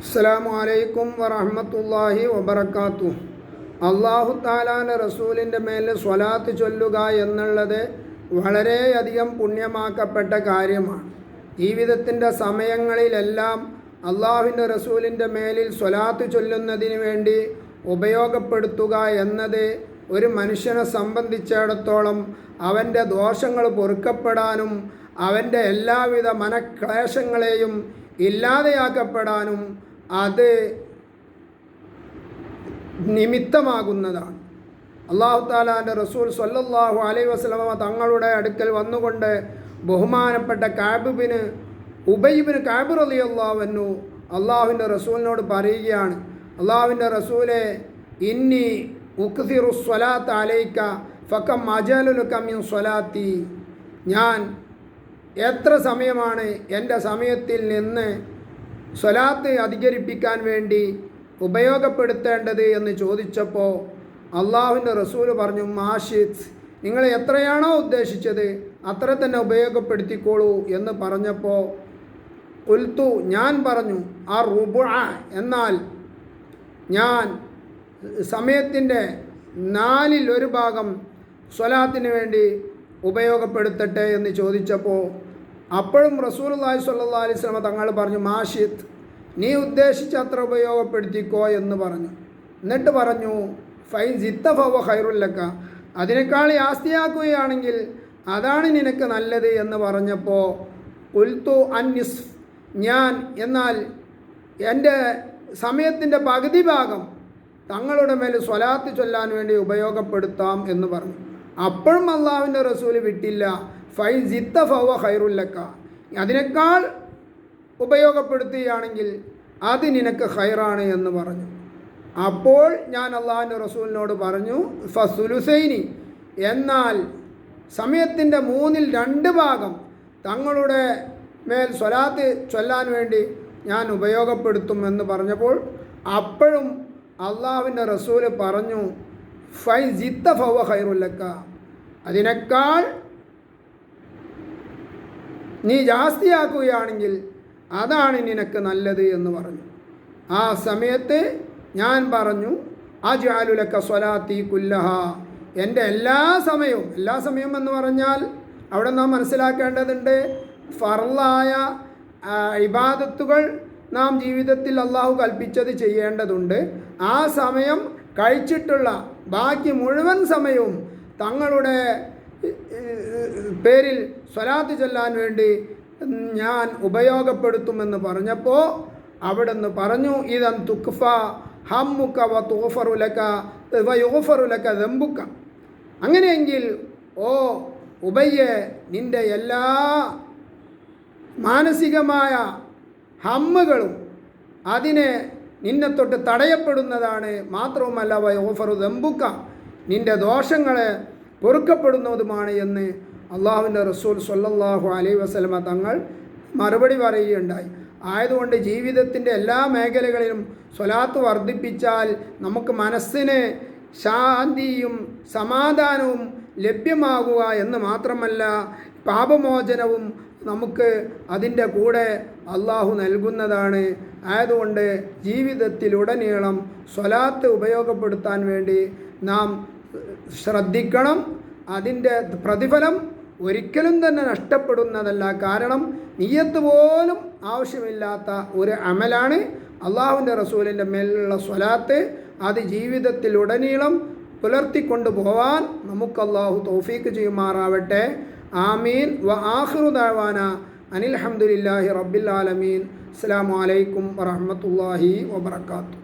അസ്സലാമു അലൈക്കും വറഹമത്തല്ലാഹി വബർക്കാത്തു അള്ളാഹു താലാന്റെ റസൂലിന്റെ മേൽ സ്വലാത്ത് ചൊല്ലുക എന്നുള്ളത് വളരെയധികം പുണ്യമാക്കപ്പെട്ട കാര്യമാണ്. ജീവിതത്തിന്റെ സമയങ്ങളിലെല്ലാം അള്ളാഹുവിന്റെ റസൂലിന്റെ മേലിൽ സ്വലാത്ത് ചൊല്ലുന്നതിന് വേണ്ടി ഉപയോഗപ്പെടുത്തുക എന്നത് ഒരു മനുഷ്യനെ സംബന്ധിച്ചിടത്തോളം അവന്റെ ദോഷങ്ങൾ പൊറുക്കപ്പെടാനും അവന്റെ എല്ലാവിധ മനക്ലേശങ്ങളെയും ഇല്ലാതെയാക്കപ്പെടാനും അത് നിമിത്തമാകുന്നതാണ്. അള്ളാഹു താലാന്റെ റസൂൽ സല്ലല്ലാഹു അലൈ വസ്ലമ തങ്ങളുടെ അടുക്കൽ വന്നുകൊണ്ട് ബഹുമാനപ്പെട്ട കാബിബിന് ഉബൈബിന് കാബിർ അലി അള്ളാഹുവന്നു അള്ളാഹുവിന്റെ റസൂലിനോട് പറയുകയാണ്. അള്ളാഹുവിന്റെ റസൂലെ ഇന്നി ഉക്സിറു സ്വലാത്ത് അലൈക്ക ഫക്കം അജലുൽ കമ്മി സ്വലാത്തി. ഞാൻ എത്ര സമയമാണ് എന്റെ സമയത്തിൽ നിന്ന് സ്വലാത്ത് അധികരിപ്പിക്കാൻ വേണ്ടി ഉപയോഗപ്പെടുത്തേണ്ടത് എന്ന് ചോദിച്ചപ്പോൾ അള്ളാഹുവിന്റെ റസൂൽ പറഞ്ഞു മാഷിദ് നിങ്ങൾ എത്രയാണോ ഉദ്ദേശിച്ചത് അത്ര തന്നെ ഉപയോഗപ്പെടുത്തിക്കോളൂ എന്ന് പറഞ്ഞപ്പോൾ കുൽത്തു ഞാൻ പറഞ്ഞു ആ റുബ എന്നാൽ ഞാൻ സമയത്തിന്റെ നാലിൽ ഒരു ഭാഗം സ്വലാത്തിന് വേണ്ടി ഉപയോഗപ്പെടുത്തട്ടെ എന്ന് ചോദിച്ചപ്പോൾ അപ്പോഴും റസൂൽല്ലാഹി സ്വല്ലാ അലൈഹി സ്വലമ തങ്ങൾ പറഞ്ഞു മാഷിദ് നീ ഉദ്ദേശിച്ച അത്ര ഉപയോഗപ്പെടുത്തിക്കോ എന്ന് പറഞ്ഞു. എന്നിട്ട് പറഞ്ഞു ഫൈൻ ജിത്ത ഫവ ഹൈറുല്ലക്ക അതിനേക്കാൾ ആസ്തിയാക്കുകയാണെങ്കിൽ അതാണ് നിനക്ക് നല്ലത് എന്ന് പറഞ്ഞപ്പോൾ ഉൽത്തു അന്നിസ് ഞാൻ എന്നാൽ എന്റെ സമയത്തിന്റെ പകുതി ഭാഗം തങ്ങളുടെ മേൽ സ്വലാത്ത് ചൊല്ലാൻ വേണ്ടി ഉപയോഗപ്പെടുത്താം എന്ന് പറഞ്ഞു. അപ്പോഴും അള്ളാഹുവിന്റെ റസൂൽ വിട്ടില്ല. ഫൈ ജിത്ത ഫവ ഹൈറുല്ലക്ക അതിനേക്കാൾ ഉപയോഗപ്പെടുത്തുകയാണെങ്കിൽ അത് നിനക്ക് ഹൈറാണ് എന്ന് പറഞ്ഞു. അപ്പോൾ ഞാൻ അള്ളാഹുവിന്റെ റസൂലിനോട് പറഞ്ഞു ഫസുലുസൈനി എന്നാൽ സമയത്തിന്റെ മൂന്നിൽ രണ്ട് ഭാഗം തങ്ങളുടെ മേൽ സ്വലാത്ത് ചൊല്ലാൻ വേണ്ടി ഞാൻ ഉപയോഗപ്പെടുത്തും എന്ന് പറഞ്ഞപ്പോൾ അപ്പോഴും അള്ളാഹുവിന്റെ റസൂൽ പറഞ്ഞു ഫൈ ജിത്ത ഫവ ഹൈറുല്ലക്ക അതിനേക്കാൾ നീ ജാസ്തിയാക്കുകയാണെങ്കിൽ അതാണ് നിനക്ക് നല്ലത് എന്ന് പറഞ്ഞു. ആ സമയത്ത് ഞാൻ പറഞ്ഞു ആ ജാലുലക്ക സ്വലാത്തി കുല്ലഹ. എന്റെ എല്ലാ സമയവും എല്ലാ സമയവും എന്ന് പറഞ്ഞാൽ അവിടെ നാം മനസ്സിലാക്കേണ്ടതുണ്ട് ഫറലായ ഇബാദത്തുകൾ നാം ജീവിതത്തിൽ അള്ളാഹു കൽപ്പിച്ചത് ചെയ്യേണ്ടതുണ്ട്. ആ സമയം കഴിച്ചിട്ടുള്ള ബാക്കി മുഴുവൻ സമയവും തങ്ങളുടെ പേരിൽ സ്വലാത്ത് ചൊല്ലാൻ വേണ്ടി ഞാൻ ഉപയോഗപ്പെടുത്തുമെന്ന് പറഞ്ഞപ്പോൾ അവിടുന്ന് പറഞ്ഞു ഇതം തുക്ഫ ഹമ്മുക്ക വ തോഫറുലക്ക വയോഫറുലക്ക ദമ്പുക്ക അങ്ങനെയെങ്കിൽ ഓ ഉബയ്യെ നിന്റെ എല്ലാ മാനസികമായ ഹമ്മുകളും അതിനെ നിന്നെ തൊട്ട് തടയപ്പെടുന്നതാണ്. മാത്രവുമല്ല വയോഫറു ദമ്പുക്ക നിന്റെ ദോഷങ്ങളെ പൊറുക്കപ്പെടുന്നതുമാണ് എന്ന് അള്ളാഹുവിന്റെ റസൂൽ സൊല്ലാഹു അലൈ വസ്ലമ തങ്ങൾ മറുപടി പറയുകയുണ്ടായി. ആയതുകൊണ്ട് ജീവിതത്തിന്റെ എല്ലാ മേഖലകളിലും സ്വലാത്ത് വർദ്ധിപ്പിച്ചാൽ നമുക്ക് മനസ്സിന് ശാന്തിയും സമാധാനവും ലഭ്യമാകുക എന്ന് മാത്രമല്ല പാപമോചനവും നമുക്ക് അതിന്റെ കൂടെ അള്ളാഹു നൽകുന്നതാണ്. ആയതുകൊണ്ട് ജീവിതത്തിലുടനീളം സ്വലാത്ത് ഉപയോഗപ്പെടുത്താൻ വേണ്ടി നാം ശ്രദ്ധിക്കണം. അതിന്റെ പ്രതിഫലം ഒരിക്കലും തന്നെ നഷ്ടപ്പെടുന്നതല്ല. കാരണം നീയത്ത് പോലും ആവശ്യമില്ലാത്ത ഒരു അമലാണ് അള്ളാഹുവിന്റെ റസൂലിന്റെ മേലുള്ള സ്വലാത്ത് അത് ജീവിതത്തിലുടനീളം പുലർത്തിക്കൊണ്ടു പോവാൻ നമുക്ക് അള്ളാഹു തൗഫീക്ക് ചെയ്യുമാറാവട്ടെ. ആമീൻ. വ ആഹ്റുദാവാന അനിൽഹമുല്ലാഹി റബ്ബിൽ ആലമീൻ. അസ്സാം വലൈക്കും വറഹമത്തല്ലാഹി വബർക്കാത്തു